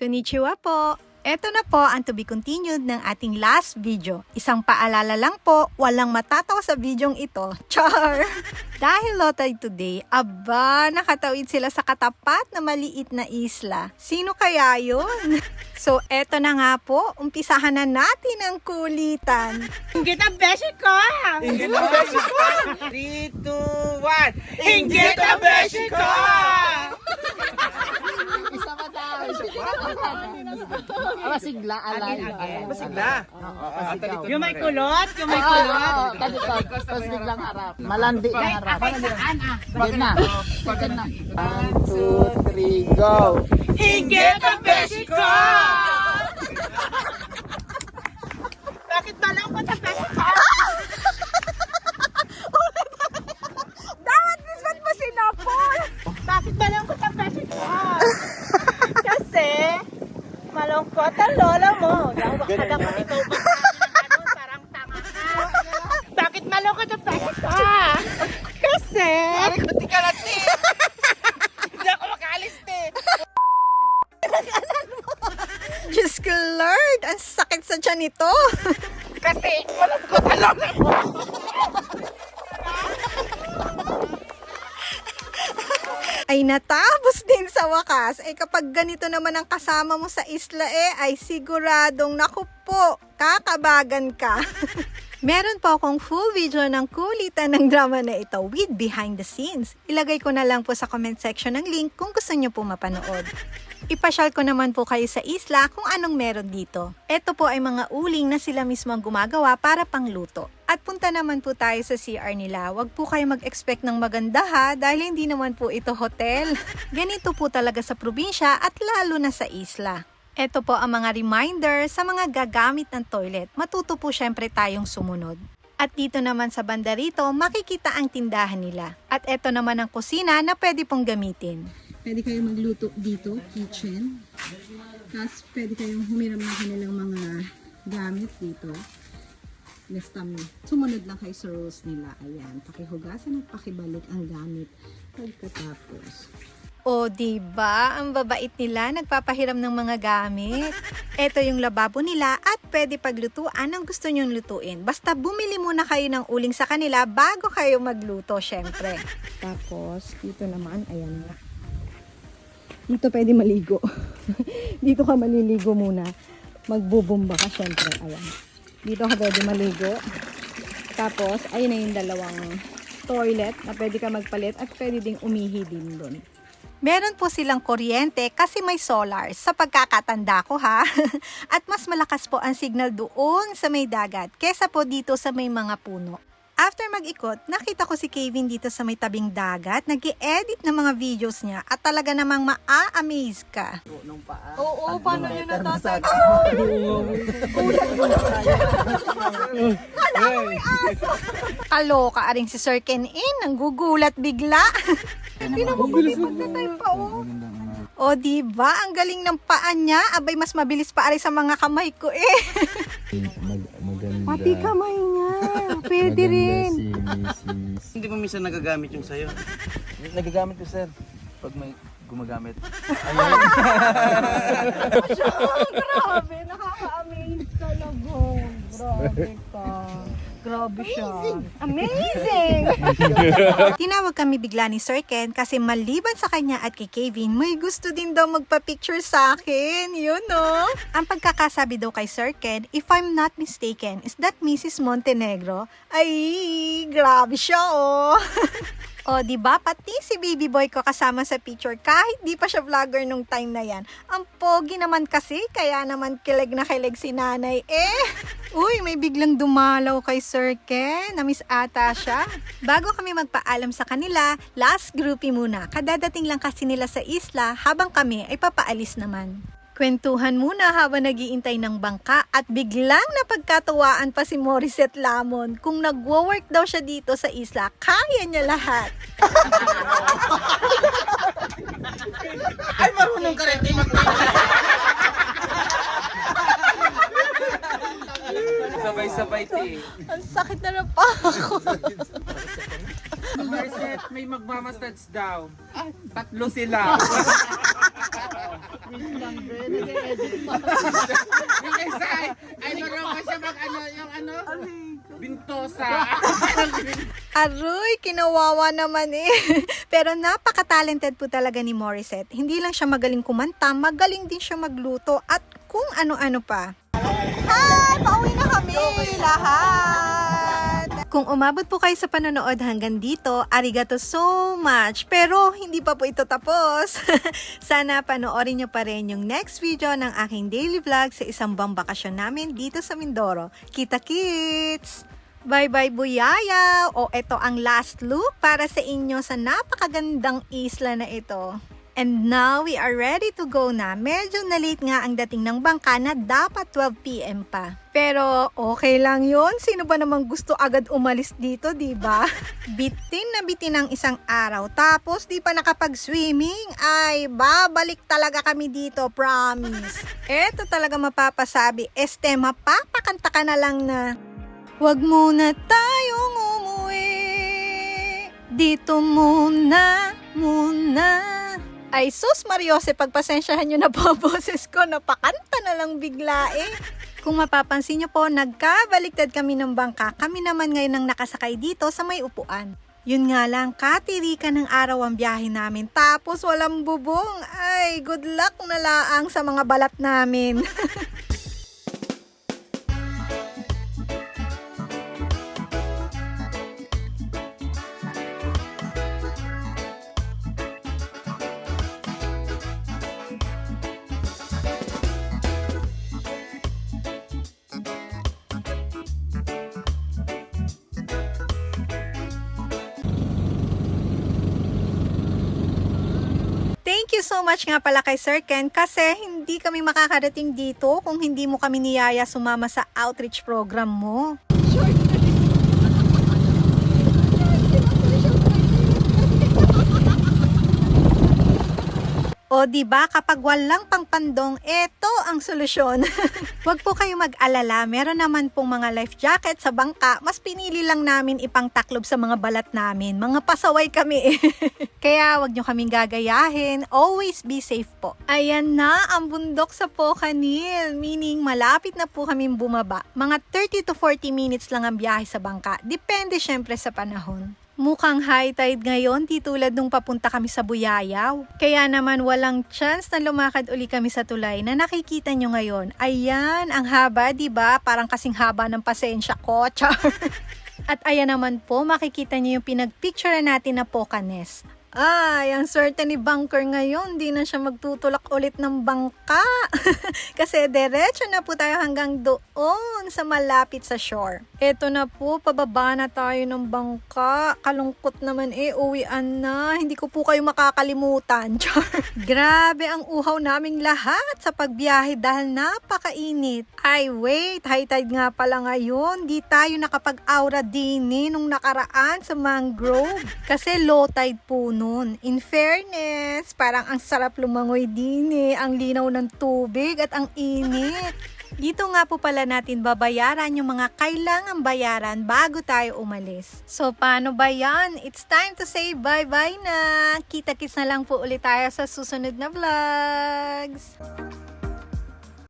Konnichiwa po! Ito na po ang to be continued ng ating last video. Isang paalala lang po, walang matatawa sa videong ito. Char! Dahil tide today, aba, nakatawid sila sa katapat na maliit na isla. Sino kaya yun? So, eto na nga po, umpisahan na natin ang kulitan. Inggit ang beshi ko! Inggit ang beshi ko! 3, 2, 1! Inggit ang beshi ko! Isa pa daw. Masigla, alay. Masigla. Yung may kulot, yung may kulot. oo, talikod. Tapos biglang harap. Malandi na harap. Saan ah? Sige na. Sige na. One, two, three, go. Inggit ang beshi ko! Bakit malungkot ang beshi ko? Dapat ba't mo sinapol? Bakit malungkot ang beshi ko? Kasi malungkot ang lola mo. Lawak ka dapat ikaw ba ano, parang tanga ka. Bakit malungkot ang beshi ko? Kasi... Kuti ka na, te! Hindi ako makaalis, te! Diyos ko Lord, ang sakit sa tiyan nito. Kasi walang ko talong! ay natapos din sa wakas. Eh kapag ganito naman ang kasama mo sa isla eh, ay siguradong naku po, kakabagan ka. Meron po akong full video ng kulitan ng drama na ito with behind the scenes. Ilagay ko na lang po sa comment section ng link kung gusto nyo po mapanood. Ipasyal ko naman po kayo sa isla kung anong meron dito. Ito po ay mga uling na sila mismo ang gumagawa para pangluto. At punta naman po tayo sa CR nila. Huwag po kayo mag-expect ng maganda ha dahil hindi naman po ito hotel. Ganito po talaga sa probinsya at lalo na sa isla. Ito po ang mga reminder sa mga gagamit ng toilet. Matuto po syempre tayong sumunod. At dito naman sa banda rito, makikita ang tindahan nila. At ito naman ang kusina na pwede pong gamitin. Pwede kayong magluto dito, kitchen. Tapos pwede kayong humiram ng kanilang mga gamit dito. Mo. Sumunod lang kayo sa rules nila. Ayan, pakihugasan at pakibalik ang gamit pagkatapos. O, di ba? Ang babait nila, nagpapahiram ng mga gamit. Ito yung lababo nila at pwede paglutuan ang gusto nyong lutuin. Basta bumili muna kayo ng uling sa kanila bago kayo magluto, syempre. Tapos, dito naman, ayan nga. Dito pwede maligo. dito ka maliligo muna. Magbubumba ka syempre. Ayan. Dito ka pwede maligo. Tapos, ayun na yung dalawang toilet na pwede ka magpalit at pwede ding umihi din doon. Meron po silang kuryente kasi may solar sa pagkakatanda ko ha. At mas malakas po ang signal doon sa may dagat kesa po dito sa may mga puno. After mag-ikot, nakita ko si Kevin dito sa may tabing dagat, nag edit ng mga videos niya at talaga namang maa-amaze ka. Oo, paano yun natatag? Kaloka aring si Sir Ken in, nanggugulat bigla. Pinamumulipad na tayo pa oh. O di ba ang galing ng paa niya, abay mas mabilis pa ari sa mga kamay ko eh. Mag, maganda. Pati kamay niya, pwede Maganda rin. Si. Hindi mo minsan nagagamit yung sayo. Nagagamit ko sir. Pag may gumagamit. Grabe, nakaka-amaze talaga. Grabe ka. Grabe siya. Amazing! Tinawag kami bigla ni Sir Ken kasi maliban sa kanya at kay Kevin, may gusto din daw magpa-picture sa akin. Yun no? Ang pagkakasabi daw kay Sir Ken, if I'm not mistaken, is that Mrs. Montenegro? Ay, grabe siya oh. O, di ba? Pati si baby boy ko kasama sa picture kahit di pa siya vlogger nung time na yan. Ang pogi naman kasi, kaya naman kilig na kilig si nanay. Eh, uy, may biglang dumalaw kay Sir Ken. Namiss ata siya. Bago kami magpaalam sa kanila, last groupie muna. Kadadating lang kasi nila sa isla habang kami ay papaalis naman. Kwentuhan muna habang nagiintay ng bangka at biglang napagkatuwaan pa si Morissette Lamon kung nagwo-work daw siya dito sa isla, kaya niya lahat. Ay, marunong ka rin, Sabay-sabay ti. Ang sakit na ng pa ako. Marset, may magmamastads daw. Tatlo sila. Yung isa ay, ay naroon siya mag ano, yung ano, bintosa. Aroy, kinawawa naman eh. Pero napaka-talented po talaga ni Morissette. Hindi lang siya magaling kumanta, magaling din siya magluto at kung ano-ano pa. Hi! Pauwi na kami lahat! Kung umabot po kayo sa panonood hanggang dito, arigato so much. Pero hindi pa po ito tapos. Sana panoorin nyo pa rin yung next video ng aking daily vlog sa isang bang bakasyon namin dito sa Mindoro. Kita kits! Bye-bye Buyaya! O ito ang last look para sa inyo sa napakagandang isla na ito. And now, we are ready to go na. Medyo na late nga ang dating ng bangka na dapat 12pm pa. Pero okay lang yon Sino ba namang gusto agad umalis dito, di ba? bitin na bitin ang isang araw. Tapos di pa nakapag-swimming. Ay, babalik talaga kami dito, promise. Eto talaga mapapasabi. Este, mapapakanta ka na lang na Huwag muna tayong umuwi. Dito muna, muna. Ay sus Mariose, pagpasensyahan nyo na po boses ko. Napakanta na lang bigla eh. Kung mapapansin nyo po, nagkabaliktad kami ng bangka. Kami naman ngayon ang nakasakay dito sa may upuan. Yun nga lang, katirikan ng araw ang biyahe namin. Tapos walang bubong. Ay, good luck na laang sa mga balat namin. you so much nga pala kay Sir Ken kasi hindi kami makakarating dito kung hindi mo kami niyaya sumama sa outreach program mo. O di ba kapag walang pangpandong, eto ang solusyon. Huwag po kayo mag-alala, meron naman pong mga life jacket sa bangka. Mas pinili lang namin ipang taklob sa mga balat namin. Mga pasaway kami. Kaya wag nyo kaming gagayahin. Always be safe po. Ayan na ang bundok sa Pocanil. Meaning malapit na po kami bumaba. Mga 30 to 40 minutes lang ang biyahe sa bangka. Depende syempre sa panahon. Mukhang high tide ngayon, di tulad nung papunta kami sa Buyayaw. Kaya naman walang chance na lumakad uli kami sa tulay na nakikita nyo ngayon. Ayan, ang haba, di ba? Parang kasing haba ng pasensya ko, char. At ayan naman po, makikita nyo yung pinagpicture natin na Pocanes. Ay, ang swerte ni Bunker ngayon, di na siya magtutulak ulit ng bangka. Kasi diretso na po tayo hanggang doon sa malapit sa shore. Eto na po, pababa na tayo ng bangka. Kalungkot naman eh, uwian na. Hindi ko po kayo makakalimutan. Grabe ang uhaw naming lahat sa pagbiyahe dahil napakainit. Ay wait, high tide nga pala ngayon. Di tayo nakapag-aura dini nung nakaraan sa mangrove. Kasi low tide po noon. In fairness, parang ang sarap lumangoy dini. Ang linaw ng tubig at ang init. Dito nga po pala natin babayaran yung mga kailangang bayaran bago tayo umalis. So, paano ba yan? It's time to say bye-bye na. Kita-kits na lang po ulit tayo sa susunod na vlogs.